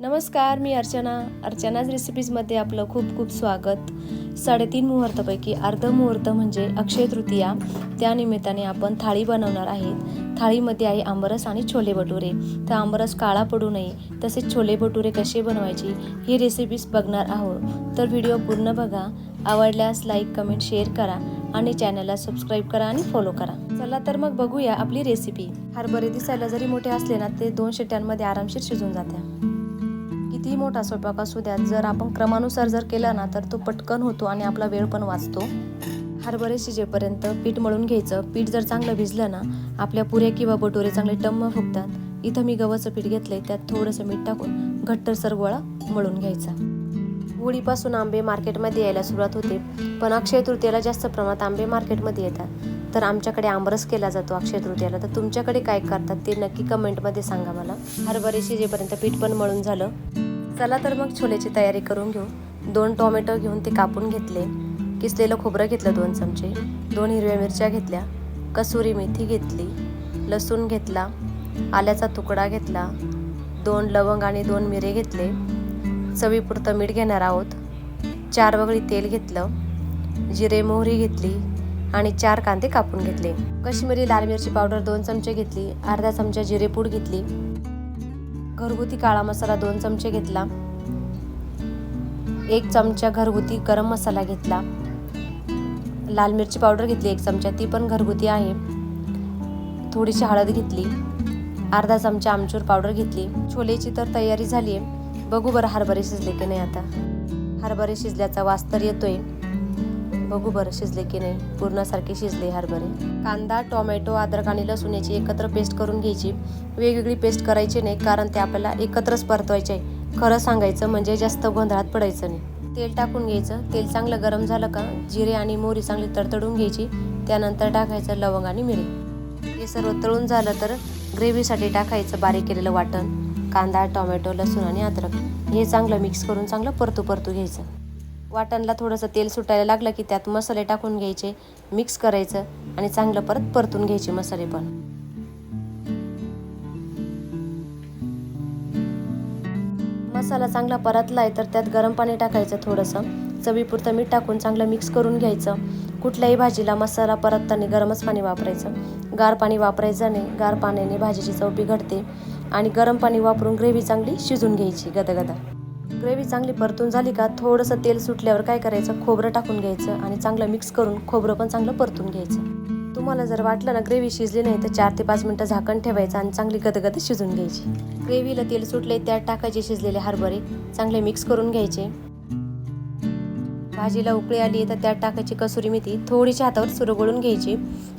नमस्कार मी अर्चना. अर्चनाज रेसिपीजमध्ये आपलं खूप खूप स्वागत. साडेतीन मुहूर्तापैकी अर्ध मुहूर्त म्हणजे अक्षय तृतीया. त्यानिमित्ताने आपण थाळी बनवणार आहेत. थाळीमध्ये आहे आंबरस आणि छोले भटुरे. तर आंबरस काळा पडू नये तसेच छोले भटुरे कसे बनवायची ही रेसिपीज बघणार आहोत. तर व्हिडिओ पूर्ण बघा. आवडल्यास लाईक कमेंट शेअर करा आणि चॅनलला सबस्क्राईब करा आणि फॉलो करा. चला तर मग बघूया आपली रेसिपी हरभरे दिसायला जरी मोठे असले ना ते दोन शिट्ट्यांमध्ये आरामशीर शिजून जात्या. मोठा स्वयंपाक असू द्या जर आपण क्रमानुसार जर केला ना तर तो पटकन होतो आणि आपला वेळ पण वाचतो. हरभरे शिजेपर्यंत पीठ मळून घ्यायचं पीठ जर चांगलं भिजलं ना आपल्या पुऱ्या किंवा बटोरे चांगले टम्म फुगतात. इथं मी गव्हाचं पीठ घेतलंय त्यात थोडंसं मीठ टाकून घट्टसर गोळा मळून घ्यायचा. होळीपासून आंबे मार्केटमध्ये यायला सुरुवात होते पण अक्षय तृतीयाला जास्त प्रमाणात आंबे मार्केटमध्ये येतात. तर आमच्याकडे आंबरस केला जातो अक्षय तृतीयाला. तर तुमच्याकडे काय करतात ते नक्की कमेंटमध्ये सांगा मला. हरभरे शिजेपर्यंत पीठ पण मळून झालं चला तर मग छोलेची तयारी करून घेऊ. दोन टोमॅटो घेऊन ते कापून घेतले. किसलेलं खोबरं घेतलं दोन चमचे. दोन हिरव्या मिरच्या घेतल्या. कसुरी मेथी घेतली. लसूण घेतला. आल्याचा तुकडा घेतला. दोन लवंग आणि दोन मिरे घेतले. चवीपुरतं मीठ घेणार आहोत. चार वगळी तेल घेतलं. जिरे मोहरी घेतली आणि चार कांदे कापून घेतले. कश्मीरी लाल मिरची पावडर दोन चमचे घेतली. अर्धा चमचा जिरेपूड घेतली. घरगुती काळा मसाला दोन चमचे घेतला. एक चमचा घरगुती गरम मसाला घेतला. लाल मिरची पावडर घेतली एक चमचा ती पण घरगुती आहे. थोडीशी हळद घेतली. अर्धा चमचा आमचूर पावडर घेतली. छोलेची तर तयारी झाली आहे बघू बरं हरभरे शिजले की नाही आता. हरभरे शिजल्याचा वास तर येतोय. बघू बरं शिजले की नाही. पूर्णासारखे शिजले हरभरे. कांदा टोमॅटो अद्रक आणि लसूण याची एकत्र पेस्ट करून घ्यायची. वेगवेगळी पेस्ट करायची नाही कारण ते आपल्याला एकत्रच परतवायचे आहे. खरं सांगायचं म्हणजे जास्त गोंधळात पडायचं नाही. तेल टाकून घ्यायचं. तेल चांगलं गरम झालं का जिरे आणि मोहरी चांगली तडतडून घ्यायची. त्यानंतर टाकायचं लवंग आणि मिरी. हे सर्व तळून झालं तर ग्रेव्हीसाठी टाकायचं बारीक केलेलं वाटण कांदा टोमॅटो लसूण आणि अद्रक. हे चांगलं मिक्स करून चांगलं परतू परतू घ्यायचं. वाटणला थोडंसं तेल सुटायला लागलं की त्यात मसाले टाकून घ्यायचे मिक्स करायचं आणि चांगलं परत परतून घ्यायचे मसाले पण. मसाला चांगला परतला आहे तर त्यात गरम पाणी टाकायचं थोडंसं. चवीपुरतं मीठ टाकून चांगलं मिक्स करून घ्यायचं. कुठल्याही भाजीला मसाला परतताना गरमच पाणी वापरायचं. गार पाणी वापरायचं नाही. गार पाण्याने भाजीची चव बिघडते आणि गरम पाणी वापरून ग्रेव्ही चांगली शिजून घ्यायची. गदगदा. ग्रेव्ही चांगली परतून झाली का थोडंसं तेल सुटल्यावर काय करायचं? खोबरं टाकून घ्यायचं आणि चांगलं मिक्स करून खोबरं पण चांगलं परतून घ्यायचं. तुम्हाला जर वाटलं ना ग्रेव्ही शिजली नाही तर चार ते पाच मिनटं झाकण ठेवायचं आणि चांगली गदगद शिजून घ्यायची. ग्रेव्हीला तेल सुटले त्यात टाकायचे शिजलेले हरभरे चांगले मिक्स करून घ्यायचे. भाजीला उकळी आली तर त्यात टाकायची कसुरी मेथी थोडीशी हातावर सुरगळून घ्यायची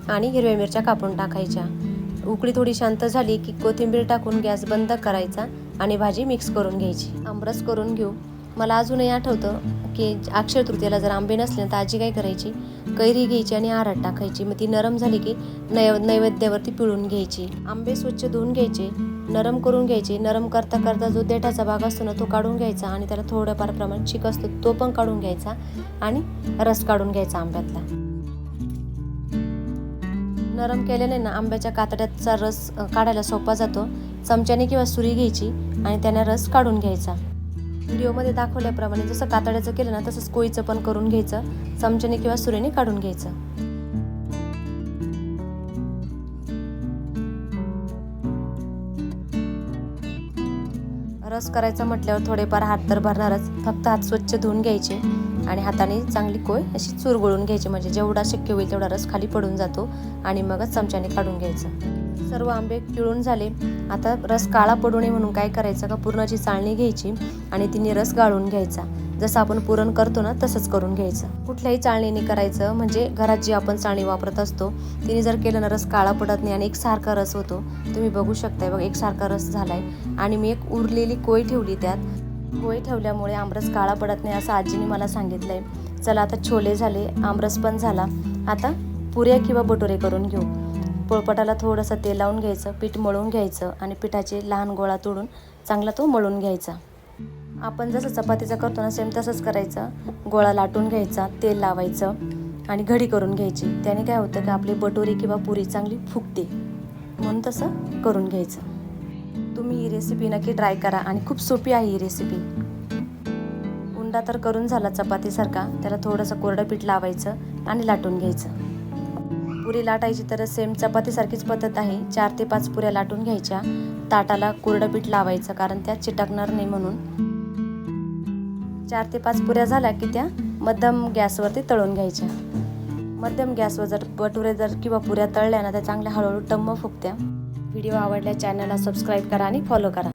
आणि हिरव्या मिरच्या कापून टाकायच्या. उकळी थोडी शांत झाली की कोथिंबीर टाकून गॅस बंद करायचा. आणि भाजी मिक्स करून घ्यायची. आंबरस करून घेऊ. मला अजूनही आठवतं की अक्षय तृतीयाला जर आंबे नसले तर आजी काय करायची? कैरी घ्यायची आणि आरड टाकायची. मग ती नरम झाली की नैव नैवेद्यावरती पिळून घ्यायची. आंबे स्वच्छ धुवून घ्यायचे नरम करून घ्यायचे. नरम करता करता जो देठाचा भाग असतो ना तो काढून घ्यायचा आणि त्याला थोड्याफार प्रमाणात चिक असतो तो पण काढून घ्यायचा आणि रस काढून घ्यायचा आंब्यातला. नरम केल्याने ना आंब्याच्या कातड्याचा रस काढायला सोपा जातो. चमच्याने किंवा सुरी घ्यायची आणि त्यांना रस काढून घ्यायचा. व्हिडिओमध्ये दाखवल्याप्रमाणे जसं कातड्याचं केलं ना तसंच कोळीचं पण करून घ्यायचं. चमच्याने किंवा सुरीने काढून घ्यायचं. रस करायचा म्हटल्यावर थोडेफार हात तर भरणारच. फक्त हात स्वच्छ धुवून घ्यायचे आणि हाताने चांगली कोय अशी चुरगळून घ्यायची. म्हणजे जेवढा शक्य होईल तेवढा रस खाली पडून जातो आणि मगच चमच्याने काढून घ्यायचं. सर्व आंबे पिळून झाले. आता रस काळा पडू नये म्हणून काय करायचं का? पूर्णाची चाळणी घ्यायची आणि तिने रस गाळून घ्यायचा. जसं आपण पुरण करतो ना तसंच करून घ्यायचं. कुठल्याही चाळणीने करायचं म्हणजे घरात जी आपण चाळणी वापरत असतो तिने जर केलं ना रस काळा पडत नाही आणि एकसारखा रस होतो तुम्ही बघू शकताय बघ एकसारखा रस झालाय. आणि मी एक उरलेली कोय ठेवली त्यात. कोय ठेवल्यामुळे आमरस काळा पडत नाही असं आजीने मला सांगितलंय. चला आता छोले झाले आमरस पण झाला. आता पुऱ्या किंवा बटोरे करून घेऊ. पोळपटाला थोडंसं तेल लावून घ्यायचं पीठ मळून घ्यायचं आणि पिठाचे लहान गोळा तोडून चांगला तो मळून घ्यायचा. आपण जसं चपातीचा करतो ना सेम तसंच करायचं. गोळा लाटून घ्यायचा तेल लावायचं आणि घडी करून घ्यायची. त्याने काय होतं की आपली बटोरी किंवा पुरी चांगली फुगते. म्हणून तसं करून घ्यायचं. तुम्ही ही रेसिपी नक्की ट्राय करा आणि खूप सोपी आहे ही रेसिपी उंडा तर करून झाला चपातीसारखा. त्याला थोडंसं कोरडं पीठ लावायचं आणि लाटून घ्यायचं. पुरी लाटायची तर सेम चपातीसारखीच पद्धत आहे. चार ते पाच पुऱ्या लाटून घ्यायच्या. ताटाला कोरडं पीठ लावायचं कारण त्या चिटकणार नाही म्हणून. चार ते पाच पुऱ्या झाल्या की त्या मध्यम गॅसवरती तळून घ्यायच्या. मध्यम गॅसवर जर भटुरे जर किंवा पुऱ्या तळल्या ना त्या चांगल्या हळूहळू टम्म फुगत्या. व्हिडिओ आवडल्या चॅनलला सबस्क्राईब करा आणि फॉलो करा.